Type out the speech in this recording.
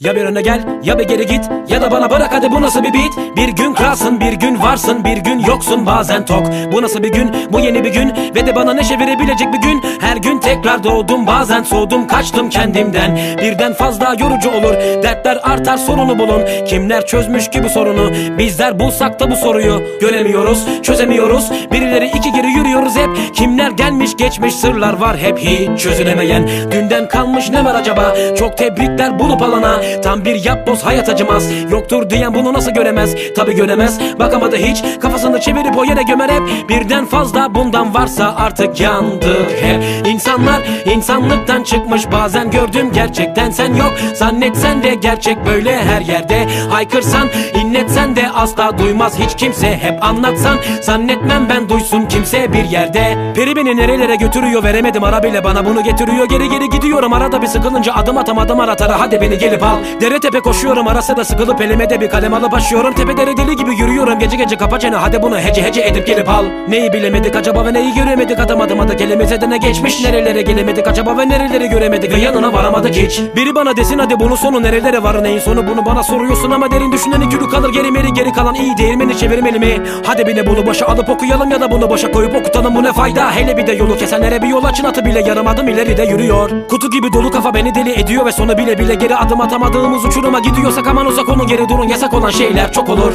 Ya bir öne gel ya bir geri git. Ya da bana bırak hadi bu nasıl bir beat? Bir gün kralsın bir gün varsın bir gün yoksun bazen tok. Bu nasıl bir gün? Bu yeni bir gün. Ve de bana neşe verebilecek bir gün tekrar doğdum bazen soğudum kaçtım kendimden. Birden fazla yorucu olur Dertler artar sorunu bulun. Kimler çözmüş ki bu sorunu? Bizler bulsak da bu soruyu. Göremiyoruz çözemiyoruz. Birileri iki geri yürüyoruz hep. Kimler gelmiş geçmiş sırlar var hep hiç çözülemeyen. Dünden kalmış ne var acaba? Çok tebrikler bulup alana. Tam bir yapboz hayat acımaz. Yoktur diyen bunu nasıl göremez? Tabi göremez. Bakamadı hiç. Kafasını çevirip o yere gömer hep. Birden fazla bundan varsa artık yandık hep İnsanlar insanlıktan çıkmış. Bazen gördüm gerçekten sen yok. Zannetsen de gerçek böyle her yerde. Haykırsan inletsen de asla duymaz. Hiç kimse Hep anlatsan. Zannetmem ben duysun kimse bir yerde. Peri beni nerelere götürüyor veremedim. Ara bile bana bunu getiriyor. Geri geri gidiyorum. Arada bir sıkılınca adım atamadım aratara. Hadi beni gelip al. Dere tepe koşuyorum. Arası da sıkılıp elime bir kalem alıp başlıyorum. Tepelere deli gibi yürüyorum. Gece gece kapa çene. Hadi bunu hece hece edip gelip al. Neyi bilemedik acaba ve neyi göremedik? Atamadım adı elimize de ne geçmiş? Nerelere gelemedik? Acaba ve nereleri göremedik? Ve yanına varamadık hiç. Biri bana desin hadi bunun sonu nerelere var? Neyin sonu? Bunu bana soruyorsun ama derin düşünen iki kalır. Geri meri geri kalan iyi değirmeni çevirmeli mi? Hadi bile bunu boşa alıp okuyalım ya da bunu boşa koyup okutalım. Bu ne fayda? Hele bir de yolu kesenlere bir yol açın. Atı bile yarım adım ileride yürüyor. Kutu gibi dolu kafa beni deli ediyor ve sonu bile bile geri adım atamadığımız uçuruma gidiyorsak aman uzak olun geri durun. Yasak olan şeyler çok olur